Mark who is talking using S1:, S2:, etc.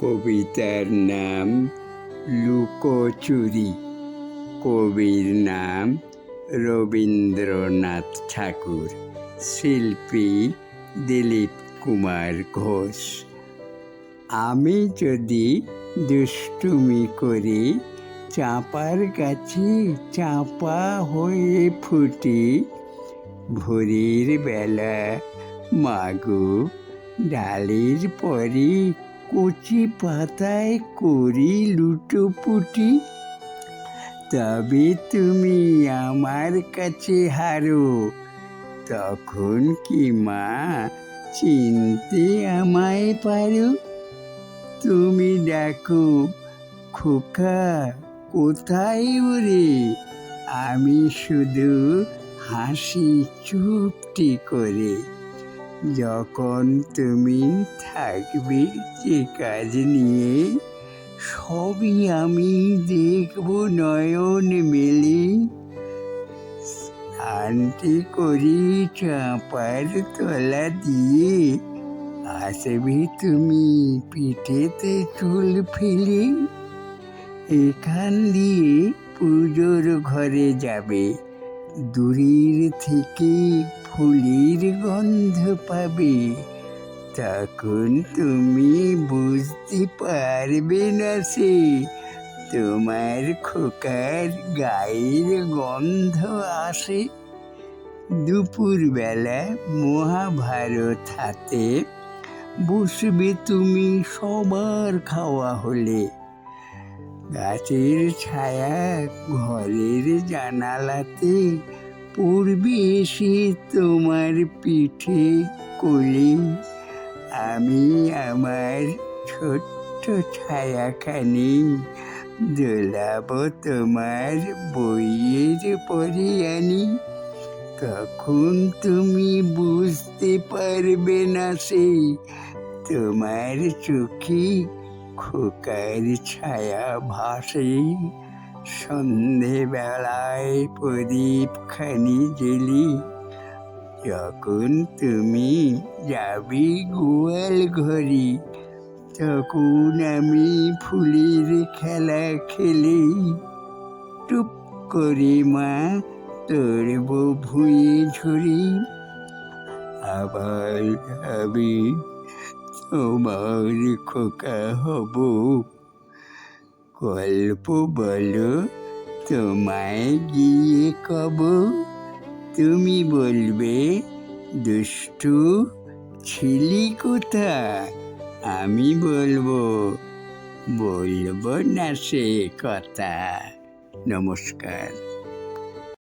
S1: কবিতার নাম লুকোচুরি। কবির নাম রবীন্দ্রনাথ ঠাকুর। শিল্পী দিলীপ কুমার ঘোষ। আমি যদি দুষ্টুমি করি, চাপার কাছে চাপা হয়ে ফুটি, ভোরের বেলা মাগু ডালির পরে কচি পাতায় করি লুটোপুটি। তবে তুমি আমার কাছে হারো। তখন কি মা চিনতে আমায় পারো? তুমি ডাকো, খোকা, কোথায় ওরে? আমি শুধু হাসি চুপটি করে। যখন তুমি থাকবে যে কাজ নিয়ে, সবই আমি দেখব নয়ন মেলে। শান্তি করি চাপার তলা দিয়ে আসবে তুমি পিঠেতে চুল ফেলে। এখান দিয়ে পুজোর ঘরে যাবে, দূরের থেকে ফুলের গন্ধ পাবে, তখন তুমি বুঝতে পারবে না সে, তোমার খোকার গায়ের গন্ধ আসে। দুপুরবেলা মহাভারত হাতে বসবে তুমি সবার খাওয়া হলে। গাছের ছায়া ঘরের জানালাতে পড়বে এসে তোমার পিঠে কোলে আমি আমার ছোট্ট ছায়াখানি দোলাবো তোমার বইয়ের পরে আনি। তখন তুমি বুঝতে পারবে না সে তোমার চোখে খোকার ছায়া ভাসে। সন্ধেবেলায় প্রদীপ খানি জেলি যখন তুমি যাবি গোয়াল ঘরে, তখন আমি ফুলের খেলা খেলি। টুপ করে মা তোরব ভুঁয়ে ঝরে। আবার আমি তোমার খোকা হব গল্প বলো, তোমায় গিয়ে কব। তুমি বলবে, দুষ্টু, ছিলি কোথা আমি বলব বলব না সে কথা। নমস্কার।